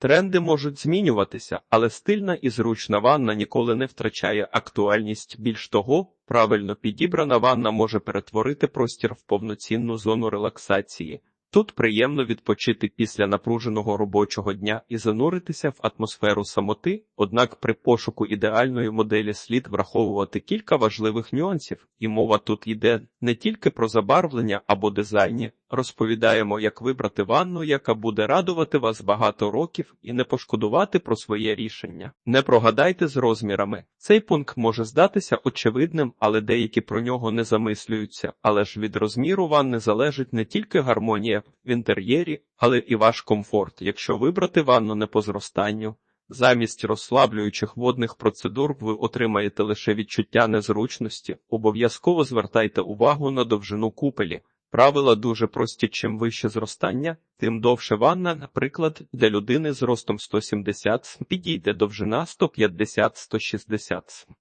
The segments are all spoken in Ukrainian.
Тренди можуть змінюватися, але стильна і зручна ванна ніколи не втрачає актуальність. Більш того, правильно підібрана ванна може перетворити простір в повноцінну зону релаксації. Тут приємно відпочити після напруженого робочого дня і зануритися в атмосферу самоти, однак при пошуку ідеальної моделі слід враховувати кілька важливих нюансів, і мова тут йде не тільки про забарвлення або дизайні. Розповідаємо, як вибрати ванну, яка буде радувати вас багато років і не пошкодувати про своє рішення. Не прогадайте з розмірами. Цей пункт може здатися очевидним, але деякі про нього не замислюються. Але ж від розміру ванни залежить не тільки гармонія в інтер'єрі, але і ваш комфорт. Якщо вибрати ванну не по зростанню, замість розслаблюючих водних процедур ви отримаєте лише відчуття незручності. Обов'язково звертайте увагу на довжину купелі. Правила дуже прості. Чим вище зростання, тим довше ванна, наприклад, для людини з ростом 170 см підійде довжина 150-160 см.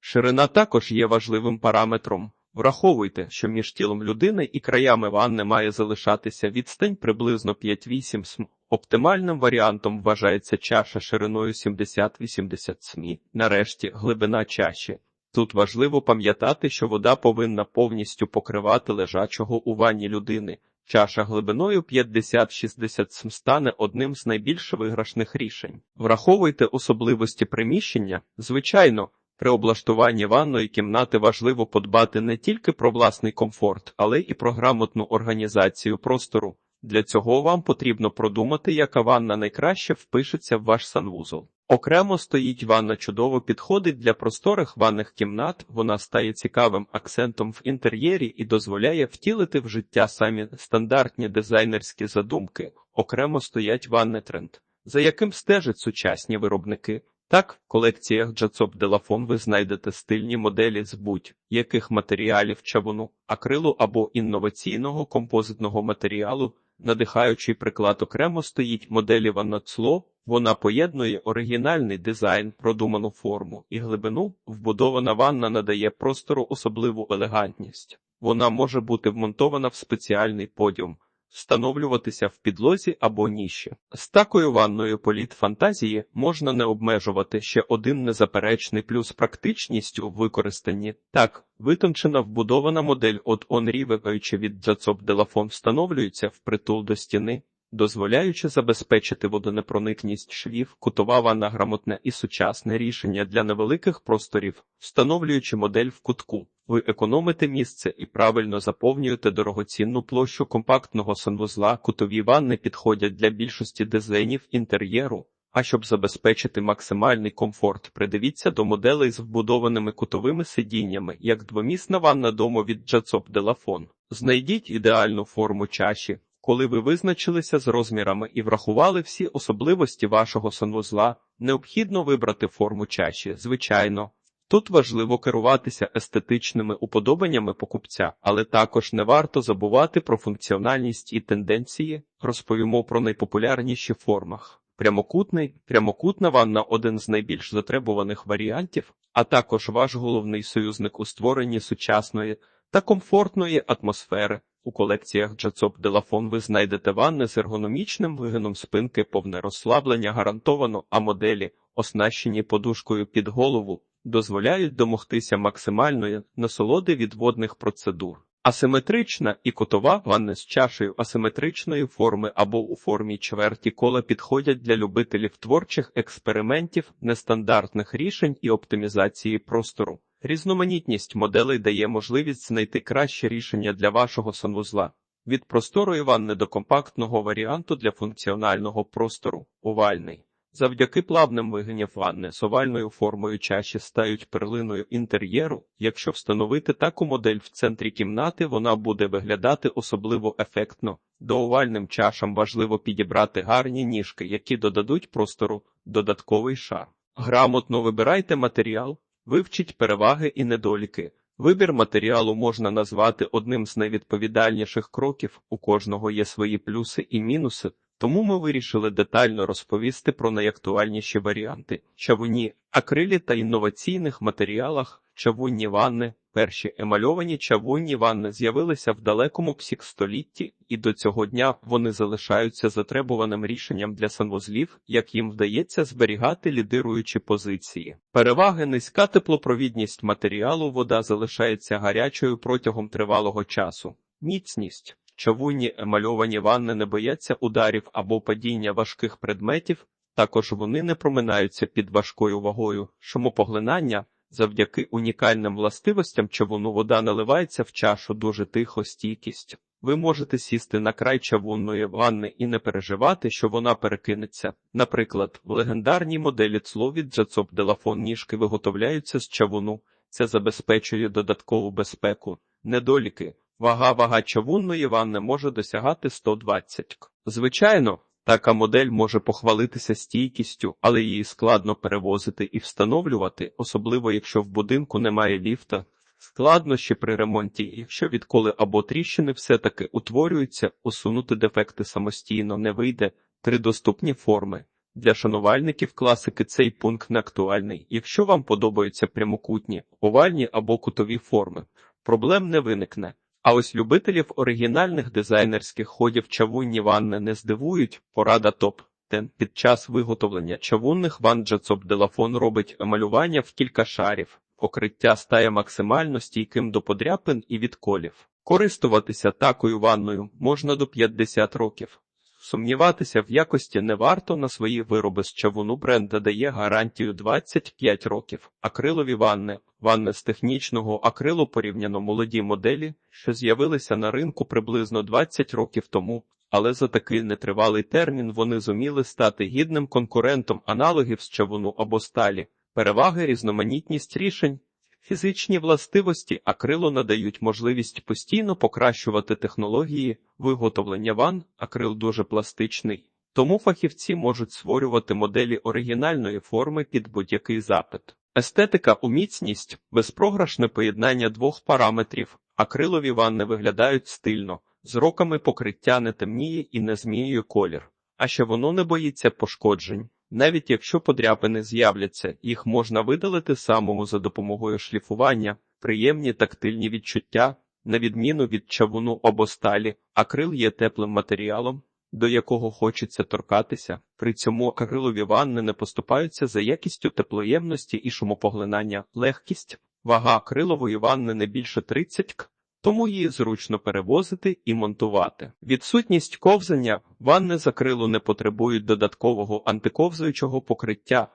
Ширина також є важливим параметром. Враховуйте, що між тілом людини і краями ванни має залишатися відстань приблизно 5-8 см. Оптимальним варіантом вважається чаша шириною 70-80 см. Нарешті глибина чаші. Тут важливо пам'ятати, що вода повинна повністю покривати лежачого у ванні людини. Чаша глибиною 50-60 см стане одним з найбільш виграшних рішень. Враховуйте особливості приміщення. Звичайно, при облаштуванні ванної кімнати важливо подбати не тільки про власний комфорт, але і про грамотну організацію простору. Для цього вам потрібно продумати, яка ванна найкраще впишеться в ваш санвузол. Окремо стоїть ванна чудово підходить для просторих ванних кімнат, вона стає цікавим акцентом в інтер'єрі і дозволяє втілити в життя самі стандартні дизайнерські задумки. Окремо стоять ванни тренд, за яким стежать сучасні виробники. Так, в колекціях Джацоп Делафон ви знайдете стильні моделі з будь-яких матеріалів чавуну, акрилу або інноваційного композитного матеріалу. Надихаючий приклад окремо стоїть моделі Ваннацло, вона поєднує оригінальний дизайн, продуману форму і глибину. Вбудована ванна надає простору особливу елегантність. Вона може бути вмонтована в спеціальний подіум, встановлюватися в підлозі або ніші. З такою ванною політ фантазії можна не обмежувати ще один незаперечний плюс практичністю в використанні. Так, витончена вбудована модель от Онрі, вибаючи від Джацоп Делафон, встановлюється впритул до стіни. Дозволяючи забезпечити водонепроникність швів, кутова ванна грамотне і сучасне рішення для невеликих просторів, встановлюючи модель в кутку, ви економите місце і правильно заповнюєте дорогоцінну площу компактного санвузла. Кутові ванни підходять для більшості дизайнів інтер'єру. А щоб забезпечити максимальний комфорт, придивіться до моделей з вбудованими кутовими сидіннями, як двомісна ванна дому від Джацоп Делафон. Знайдіть ідеальну форму чаші. Коли ви визначилися з розмірами і врахували всі особливості вашого санвузла, необхідно вибрати форму чаші, звичайно. Тут важливо керуватися естетичними уподобаннями покупця, але також не варто забувати про функціональність і тенденції, розповімо про найпопулярніші формах. Прямокутний, прямокутна ванна один з найбільш затребуваних варіантів, а також ваш головний союзник у створенні сучасної та комфортної атмосфери. У колекціях Джацоп Делафон ви знайдете ванни з ергономічним вигином спинки, повне розслаблення гарантовано, а моделі, оснащені подушкою під голову, дозволяють домогтися максимальної насолоди від водних процедур. Асиметрична і котова ванни з чашею асиметричної форми або у формі чверті кола підходять для любителів творчих експериментів, нестандартних рішень і оптимізації простору. Різноманітність моделей дає можливість знайти краще рішення для вашого санвузла. Від просторої ванни до компактного варіанту для функціонального простору овальний. Завдяки плавним вигинів ванни з овальною формою чаші стають перлиною інтер'єру. Якщо встановити таку модель в центрі кімнати, вона буде виглядати особливо ефектно. До овальним чашам важливо підібрати гарні ніжки, які додадуть простору додатковий шар. Грамотно вибирайте матеріал, вивчіть переваги і недоліки. Вибір матеріалу можна назвати одним з найвідповідальніших кроків. У кожного є свої плюси і мінуси. Тому ми вирішили детально розповісти про найактуальніші варіанти чавуні, акрилі та інноваційних матеріалах. Чавунні ванни. Перші емальовані чавунні ванни з'явилися в далекому псікстолітті, і до цього дня вони залишаються затребуваним рішенням для санвузлів, як їм вдається зберігати лідируючі позиції. Переваги низька теплопровідність матеріалу, вода залишається гарячою протягом тривалого часу. Міцність. Чавунні емальовані ванни не бояться ударів або падіння важких предметів, також вони не проминаються під важкою вагою, шумопоглинання. Завдяки унікальним властивостям чавуну вода наливається в чашу дуже тихо стійкість. Ви можете сісти на край чавунної ванни і не переживати, що вона перекинеться. Наприклад, в легендарній моделі ЦЛО від Джацоп Делафон ніжки виготовляються з чавуну. Це забезпечує додаткову безпеку. Недоліки. Вага вага чавунної ванни може досягати 120 к. Звичайно, така модель може похвалитися стійкістю, але її складно перевозити і встановлювати, особливо якщо в будинку немає ліфта. Складнощі при ремонті, якщо відколи або тріщини все-таки утворюються, усунути дефекти самостійно не вийде. Три доступні форми. Для шанувальників класики цей пункт не актуальний. Якщо вам подобаються прямокутні, овальні або кутові форми, проблем не виникне. А ось любителів оригінальних дизайнерських ходів чавунні ванни не здивують. Порада топ. Тен під час виготовлення чавунних ванн Джацоп Делафон робить малювання в кілька шарів. Покриття стає максимально стійким до подряпин і відколів. Користуватися такою ванною можна до 50 років. Сумніватися в якості не варто на свої вироби з чавуну бренд дає гарантію 25 років. Акрилові ванни, ванни з технічного акрилу порівняно молоді моделі, що з'явилися на ринку приблизно 20 років тому, але за такий нетривалий термін вони зуміли стати гідним конкурентом аналогів з чавуну або сталі. Переваги різноманітність рішень. Фізичні властивості акрилу надають можливість постійно покращувати технології виготовлення ван, акрил дуже пластичний, тому фахівці можуть створювати моделі оригінальної форми під будь-який запит. Естетика у міцність безпрограшне поєднання двох параметрів. Акрилові ванни виглядають стильно, з роками покриття не темніє і не зміює колір, а ще воно не боїться пошкоджень. Навіть якщо подряпини з'являться, їх можна видалити самому за допомогою шліфування, приємні тактильні відчуття, на відміну від чавуну або сталі, акрил є теплим матеріалом, до якого хочеться торкатися. При цьому акрилові ванни не поступаються за якістю теплоємності і шумопоглинання, легкість, вага акрилової ванни не більше 30 к. Тому її зручно перевозити і монтувати. Відсутність ковзання ванни з акрилу не потребують додаткового антиковзуючого покриття,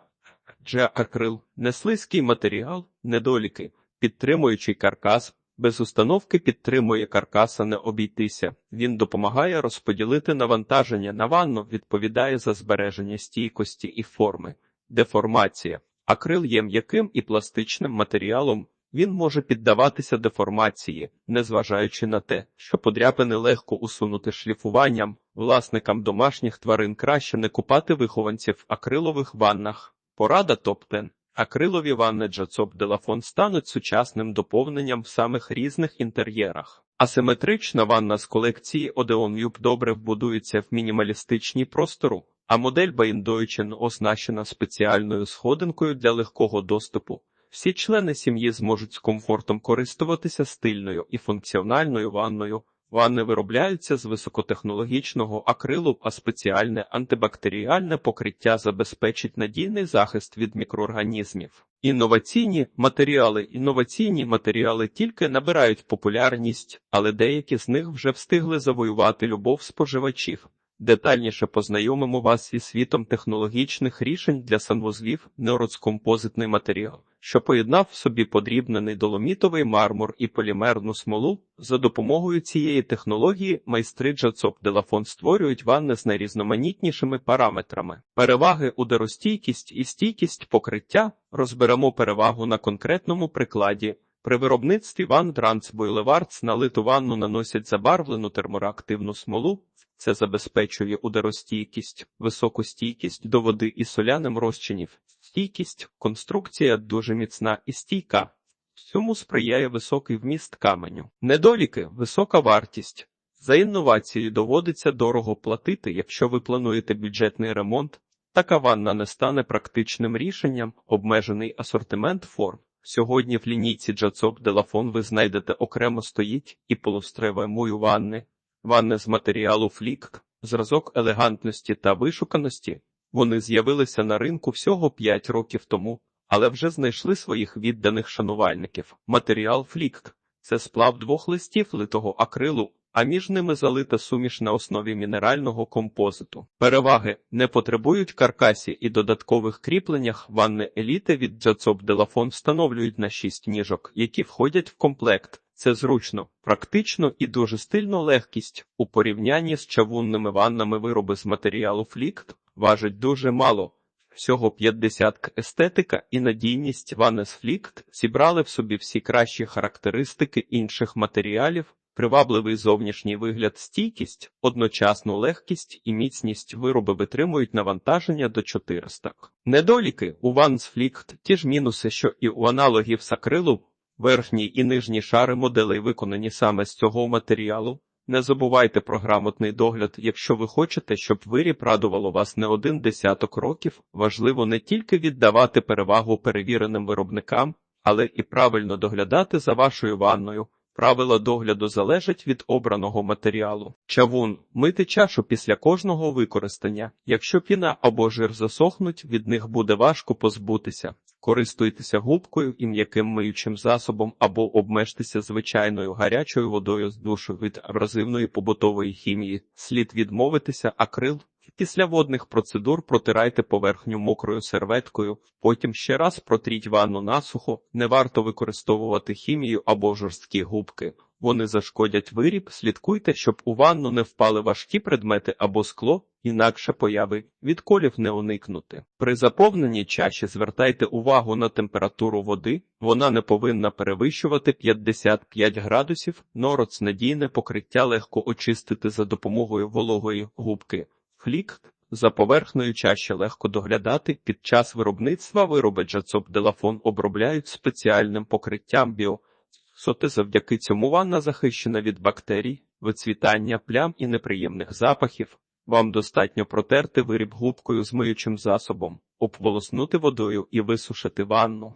адже акрил не слизький матеріал, недоліки, підтримуючий каркас, без установки підтримує каркаса не обійтися. Він допомагає розподілити навантаження на ванну, відповідає за збереження стійкості і форми, деформація. Акрил є м'яким і пластичним матеріалом. Він може піддаватися деформації, незважаючи на те, що подряпини легко усунути шліфуванням, власникам домашніх тварин краще не купати вихованців в акрилових ваннах. Порада топ-10. Акрилові ванни Джацоп Делафон стануть сучасним доповненням в самих різних інтер'єрах. Асиметрична ванна з колекції Odeon View добре вбудується в мінімалістичній простору, а модель Баїндойчен оснащена спеціальною сходинкою для легкого доступу. Всі члени сім'ї зможуть з комфортом користуватися стильною і функціональною ванною. Ванни виробляються з високотехнологічного акрилу, а спеціальне антибактеріальне покриття забезпечить надійний захист від мікроорганізмів. Інноваційні матеріали інноваційні матеріали тільки набирають популярність, але деякі з них вже встигли завоювати любов споживачів. Детальніше познайомимо вас зі світом технологічних рішень для санвузлів нероцкомпозитний матеріал, що поєднав в собі подрібнений доломітовий мармур і полімерну смолу. За допомогою цієї технології майстри Джацоп Делафон створюють ванни з найрізноманітнішими параметрами. Переваги ударостійкість і стійкість покриття розберемо перевагу на конкретному прикладі. При виробництві ван Дранц Бойлевардс на литу ванну наносять забарвлену термореактивну смолу, це забезпечує ударостійкість, високу стійкість до води і соляним розчинів, стійкість, конструкція дуже міцна і стійка. Цьому сприяє високий вміст каменю. Недоліки, висока вартість. За інновації доводиться дорого платити, якщо ви плануєте бюджетний ремонт. Така ванна не стане практичним рішенням, обмежений асортимент форм. Сьогодні в лінійці Джацоп Делафон ви знайдете окремо стоїть і полустреве мою ванни, ванни з матеріалу флік, зразок елегантності та вишуканості. Вони з'явилися на ринку всього 5 років тому, але вже знайшли своїх відданих шанувальників. Матеріал флік це сплав двох листів литого акрилу, а між ними залита суміш на основі мінерального композиту. Переваги не потребують каркасі і додаткових кріпленнях. Ванни еліти від Джацоп Делафон встановлюють на 6 ніжок, які входять в комплект. Це зручно, практично і дуже стильно легкість. У порівнянні з чавунними ваннами вироби з матеріалу флікт важать дуже мало. Всього 50 естетика і надійність ванни з флікт зібрали в собі всі кращі характеристики інших матеріалів, привабливий зовнішній вигляд, стійкість, одночасну легкість і міцність вироби витримують навантаження до 400. Недоліки у ванн з флікт ті ж мінуси, що і у аналогів з акрилу, верхні і нижні шари моделей виконані саме з цього матеріалу. Не забувайте про грамотний догляд, якщо ви хочете, щоб виріб радувало вас не один десяток років. Важливо не тільки віддавати перевагу перевіреним виробникам, але і правильно доглядати за вашою ванною. Правила догляду залежать від обраного матеріалу. Чавун мити чашу після кожного використання. Якщо піна або жир засохнуть, від них буде важко позбутися. Користуйтеся губкою і м'яким миючим засобом або обмежтеся звичайною гарячою водою з душу від абразивної побутової хімії. Слід відмовитися акрил. Після водних процедур протирайте поверхню мокрою серветкою, потім ще раз протріть ванну насухо. Не варто використовувати хімію або жорсткі губки. Вони зашкодять виріб, слідкуйте, щоб у ванну не впали важкі предмети або скло, інакше появи відколів не уникнути. При заповненні чаші звертайте увагу на температуру води, вона не повинна перевищувати 55 градусів, нороц надійне покриття легко очистити за допомогою вологої губки. Флік за поверхнею чаще легко доглядати. Під час виробництва вироби Джацоп Делафон обробляють спеціальним покриттям біо. Соти завдяки цьому ванна захищена від бактерій, вицвітання плям і неприємних запахів. Вам достатньо протерти виріб губкою з миючим засобом, обволоснути водою і висушити ванну.